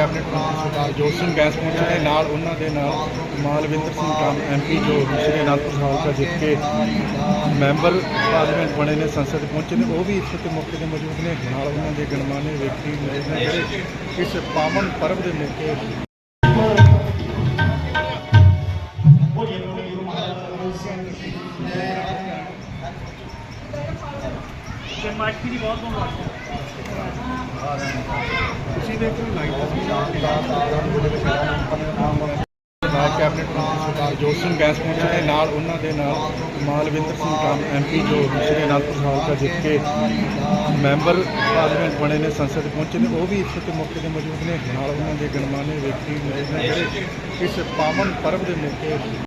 Jot Singh gas ਪਹੁੰਚੇ ਨੇ ਨਾਲ ਉਹਨਾਂ ਦੇ ਨਾਲ ਮਾਲਵਿੰਦਰ ਸਿੰਘ ਕਾਮ ਐਮਪੀ ਜੋ ਸ਼੍ਰੀ ਅਨੰਦਪੁਰ ਸਾਹਿਬ ਦਾ ਜਿੱਤ ਕੇ ਮੈਂਬਰ ਪਾਰਲੀਮੈਂਟ ਬਣੇ ਨੇ, ਸੰਸਦ ਪਹੁੰਚੇ ਨੇ, ਉਹ ਵੀ ਇਸ ਤੇ ਮੌਕੇ ਤੇ ਮੌਜੂਦ ਨੇ। ਨਾਲ ਉਹਨਾਂ ਦੇ ਗਣਮਾਨੇ ਵਿਅਕਤੀ ਨੇ ਜਿਹੜੇ ਇਸ ਪਾਵਨ ਪਰਬ ਦੇ ਮੌਕੇ ਜਨਮਾਸ਼ਟਮੀ ਦੀ ਬਹੁਤ ਬਹੁਤ ਨਾਲ ਕੈਬਨਿਟ ਮੰਤਰੀ ਸਰਦਾਰ ਜੋਤ ਸਿੰਘ ਗੈਸ ਪਹੁੰਚੇ ਨੇ ਨਾਲ ਉਹਨਾਂ ਦੇ ਨਾਲ ਮਾਲਵਿੰਦਰ ਸਿੰਘ ਕਾਮ ਐਮਪੀ ਜੋ ਸ਼੍ਰੀ ਨਾਲ ਸਾਹਿਬ ਦਾ ਜਿੱਤ ਕੇ ਮੈਂਬਰ ਪਾਰਲੀਮੈਂਟ ਬਣੇ ਨੇ ਸੰਸਦ ਪਹੁੰਚੇ ਨੇ ਉਹ ਵੀ ਇੱਥੇ ਤੇ ਮੌਕੇ ਤੇ ਮੌਜੂਦ ਨੇ ਨਾਲ ਉਹਨਾਂ ਦੇ ਗਣਮਾਨੇ ਵਿਅਕਤੀ ਨੇ ਜਿਹੜੇ ਇਸ ਪਾਵਨ ਪਰਬ ਦੇ ਮੌਕੇ